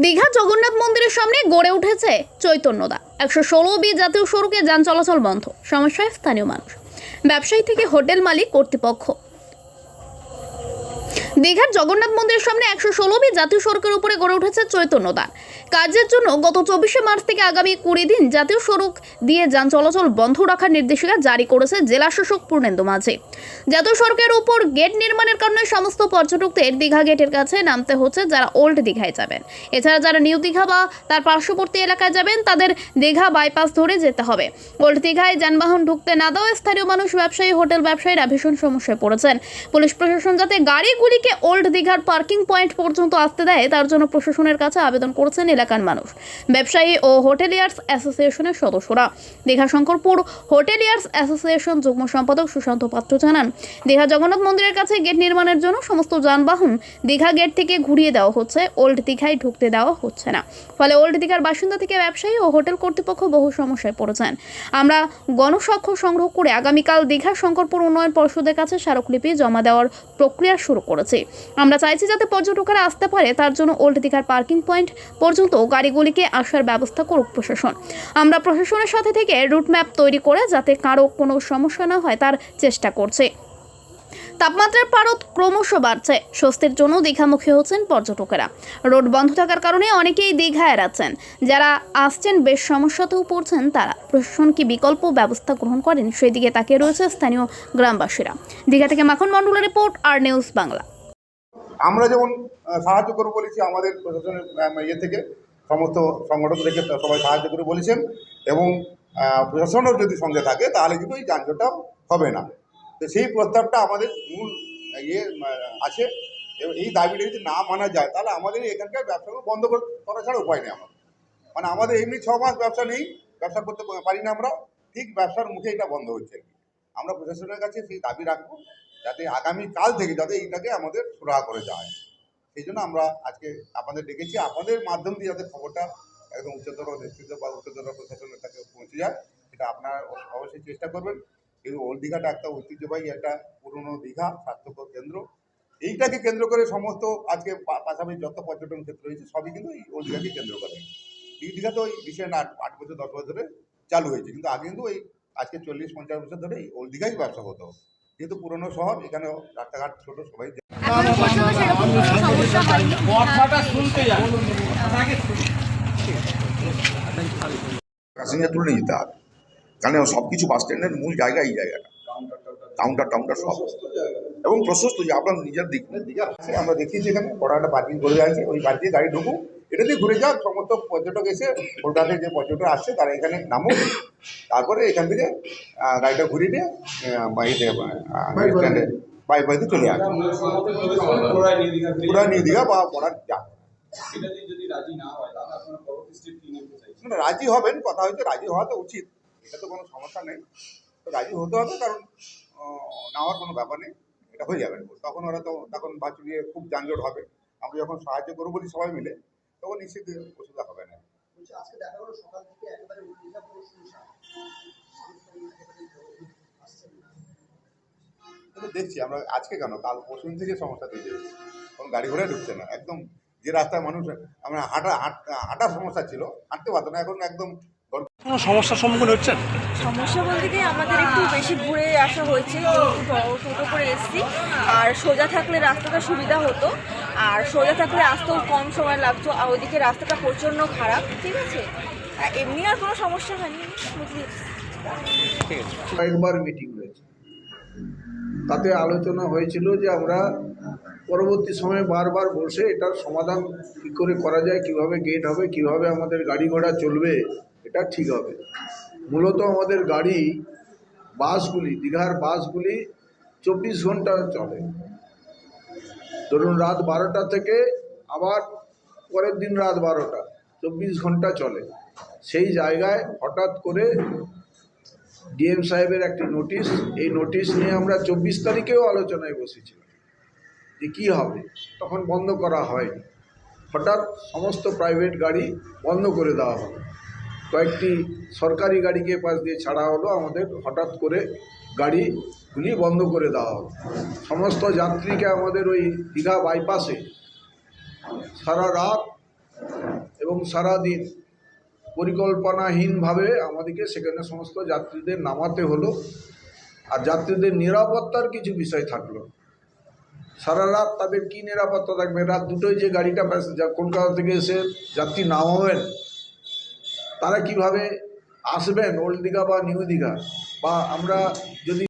দীঘা জগন্নাথ মন্দিরের সামনে গড়ে উঠেছে চৈতন্যদা। একশো ষোলো বি জাতীয় সড়কে যান চলাচল বন্ধ। সমস্যায় স্থানীয় মানুষ। ব্যবসায়ী থেকে হোটেল মালিক কর্তৃপক্ষ। দীঘার জগন্নাথ মন্দিরের সামনে একশো ষোলো বি জাতীয় সড়কের উপরে গড়ে উঠেছে চৈতন্যদা কাজের জন্য গত চব্বিশে মার্চ থেকে আগামী কুড়ি দিন জাতীয় সড়ক দিয়ে যান চলাচল বন্ধ রাখার নির্দেশিকা জারি করেছে জেলা শাসক পূর্ণেন্দু মাঝি। জাতীয় সড়কের উপর গেট নির্মাণের কারণে সমস্ত পর্যটকদের দীঘা গেটের কাছে নামতে হচ্ছে যারা ওল্ড দীঘায় যাবেন। এছাড়া যারা নিউ দীঘা বা তার পার্শ্ববর্তী এলাকায় যাবেন, তাদের দীঘা বাইপাস ধরে যেতে হবে। ওল্ড দীঘায় যানবাহন ঢুকতে না দেওয়ায় স্থানীয় মানুষ, ব্যবসায়ী, হোটেল ব্যবসায়ীরা ভীষণ সমস্যায় পড়েছেন। পুলিশ প্রশাসন যাতে গাড়িগুলিকে ওল্ড দীঘার পার্কিং পয়েন্ট পর্যন্ত আসতে দেয়, তার জন্য প্রশাসনের কাছে আবেদন করেছেন এলাকার মানুষ। ব্যবসায়ী ও হোটেলিয়ার্স অ্যাসোসিয়েশনের সদস্যরা। দীঘা শঙ্করপুর হোটেলিয়ার্স অ্যাসোসিয়েশন যুগ্ম সম্পাদক সুশান্ত পাত্র জানান, দীঘা জগন্নাথ মন্দিরের কাছে গেট নির্মাণের জন্য সমস্ত যানবাহন দীঘা গেট থেকে ঘুরিয়ে দেওয়া হচ্ছে, ওল্ড দীঘায় ঢুকতে দেওয়া হচ্ছে না। ফলে ওল্ড দীঘার বাসিন্দা থেকে ব্যবসায়ী ও হোটেল কর্তৃপক্ষ বহু সমস্যায় পড়েছেন। আমরা গণস্বাক্ষর সংগ্রহ করে আগামীকাল দীঘা শঙ্করপুর উন্নয়ন পর্ষদের কাছে স্মারকলিপি জমা দেওয়ার প্রক্রিয়া শুরু করেছি। আমরা চাইছি যাতে পর্যটকেরা আসতে পারে, তার জন্য ওল্ড দীঘার পার্কিং পয়েন্ট পর্যন্ত গাড়িগুলিকে আসার ব্যবস্থা করুক প্রশাসন। আমরা প্রশাসনের সাথে থেকে রুট ম্যাপ তৈরি করে যাতে কারও কোনো সমস্যা না হয়, তার চেষ্টা করছে। তাপমাত্রার পারদ ক্রমশ বাড়ছে। স্বস্তির জন্য দীঘামুখী হচ্ছেন পর্যটকেরা। রোড বন্ধ থাকার কারণে অনেকেই দীঘা এড়াচ্ছেন যারা আসছেন, বেশ সমস্যাতেও পড়ছেন তারা। প্রশাসন কি বিকল্প ব্যবস্থা গ্রহণ করেন? সেই দিকে তাকিয়ে রয়েছে স্থানীয় গ্রামবাসীরা। দীঘা থেকে মাখন মণ্ডলের রিপোর্ট, আর নিউজ বাংলা। আমরা যেমন সাহায্য করব বলেছি, আমাদের প্রশাসনের ইয়ে থেকে, সমস্ত সংগঠন থেকে সবাই সাহায্য করে বলেছেন এবং প্রশাসনও যদি সঙ্গে থাকে, তাহলে কিন্তু এই যানজটটা হবে না। তো সেই প্রস্তাবটা আমাদের মূল ইয়ে আছে। এবং এই দাবিটা যদি না মানা যায়, তাহলে আমাদের এখানকার ব্যবসাগুলো বন্ধ করা ছাড়া উপায় নেই আমার। মানে আমাদের এমনি ছ মাস ব্যবসা নেই, ব্যবসা করতে পারি না আমরা, ঠিক ব্যবসার মুখে এটা বন্ধ হচ্ছে। আমরা প্রশাসনের কাছে সেই দাবি রাখব যাতে আগামী কাল থেকে যাতে এইটাকে আমাদের সুরাহা করে যায় সেই জন্য আমরা আজকে আপনাদের ডেকেছি। আপনাদের মাধ্যম দিয়ে যাতে খবরটা একদম উচ্চতর নেতৃত্ব বা উচ্চতর প্রশাসনের কাছে পৌঁছে যায় এটা আপনারা অবশ্যই চেষ্টা করবেন। কিন্তু ওল্ড দীঘাটা একটা ঐতিহ্যবাহী একটা পুরনো দীঘা, স্বাস্থ্যকর কেন্দ্র। এইটাকে কেন্দ্র করে সমস্ত আজকে পাশাপাশি যত পর্যটন ক্ষেত্র রয়েছে, সবই কিন্তু এই ওল্ড দীঘাকে কেন্দ্র করে। এই দীঘা তো ওই রিসেন্ট আট আট বছর, দশ বছর ধরে চালু হয়েছে। কিন্তু আগে কিন্তু ওই আজকে চল্লিশ, পঞ্চাশ বছর ধরে এই ওল্ড দীঘাই ব্যবসা হতো। যেহেতু পুরনো শহর এখানে রাস্তাঘাট ছোট সবাই প্যাসেঞ্জার তুলে নিয়ে যেতে হবে। কারণ সব কিছু বাস স্ট্যান্ডের মূল জায়গা এই জায়গাটা। কাউন্টার টাউন্টার সব। এবং প্রশস্ত যে আপনার নিজের দিক। আমরা দেখিয়েছি এখানে বড় একটা পার্কিং করে আছে ওই পার্কিং গাড়ি ঢুকুক। এটা দিয়ে ঘুরে যাক সমস্ত পর্যটক এসে কলকাতায় যে পর্যটক আসছে তারা এখানে নামুক। তারপরে এখান থেকে গাড়িটা ঘুরিয়ে নিয়ে বাড়িতে স্ট্যান্ডে বাইক বাড়িতে চলে আসবে। পুরা নিউ দীঘা। বা পড়ার যাক না, রাজি হবেন কথা হচ্ছে রাজি হওয়া তো উচিত। এটা তো কোনো সমস্যা নেই। তো রাজি হতে হবে কারণ না হওয়ার কোনো ব্যাপার নেই। এটা হয়ে যাবে। তখন ওরা তো তখন বাচ্চু খুব যানজট হবে। আমরা যখন সাহায্য করব বলি সবাই মিলে। তখন নিশ্চিত অসুবিধা হবে না। দেখছি আমরা আজকে কেন? কাল পরশু থেকে সমস্যা দিয়ে যাচ্ছে কোনো গাড়ি ঘোড়া ঢুকছে না একদম যে রাস্তায় মানুষ আমরা হাঁটা হাঁট- হাঁটার সমস্যা ছিল হাঁটতে পারতো না এখন একদম কোনো সমস্যার সম্মুখীন হচ্ছেন? সমস্যা বলতে কি আমাদের একটু বেশি ঘুরে আসা হয়েছে টোটো করে এসেছি। আর সোজা থাকলে রাস্তাটা সুবিধা হতো। আর সোজা থাকলে আসতেও কম সময় লাগতো, আর ওইদিকে রাস্তাটা প্রচণ্ড খারাপ। ঠিক আছে? এমনি আর কোনো সমস্যা হয়নি। কয়েকবার মিটিং হয়েছে। তাতে আলোচনা হয়েছিল যে আমরা পরবর্তী সময়ে বারবার বসে এটার সমাধান কী করে করা যায়, কীভাবে গেট হবে, কীভাবে আমাদের গাড়ি ঘোড়া চলবে, এটা ঠিক হবে। মূলত আমাদের গাড়ি, বাসগুলি, দীঘার বাসগুলি চব্বিশ ঘণ্টা চলে। ধরুন রাত বারোটা থেকে আবার পরের দিন রাত বারোটা, চব্বিশ ঘণ্টা চলে। সেই জায়গায় হঠাৎ করে ডিএম সাহেবের একটি নোটিশ, এই নোটিশ নিয়ে আমরা চব্বিশ তারিখেও আলোচনায় বসেছিলাম যে কী হবে। তখন বন্ধ করা হয়নি। হঠাৎ সমস্ত প্রাইভেট গাড়ি বন্ধ করে দেওয়া হলো। কয়েকটি সরকারি গাড়িকে পাশ দিয়ে ছাড়া হলো, আমাদের হঠাৎ করে গাড়িগুলি বন্ধ করে দেওয়া হলো। সমস্ত যাত্রীকে আমাদের ওই দীঘা বাইপাসে সারা রাত এবং সারাদিন পরিকল্পনাহীনভাবে আমাদেরকে সেখানে সমস্ত যাত্রীদের নামাতে হলো। আর যাত্রীদের নিরাপত্তার কিছু বিষয় থাকল। সারা রাত তাদের কী নিরাপত্তা থাকবে? রাত দুটোই যে গাড়িটা কলকাতা থেকে এসে যাত্রী নামাবেন তারা কীভাবে আসবেন ওল্ড দীঘা বা নিউ দীঘা? বা আমরা যদি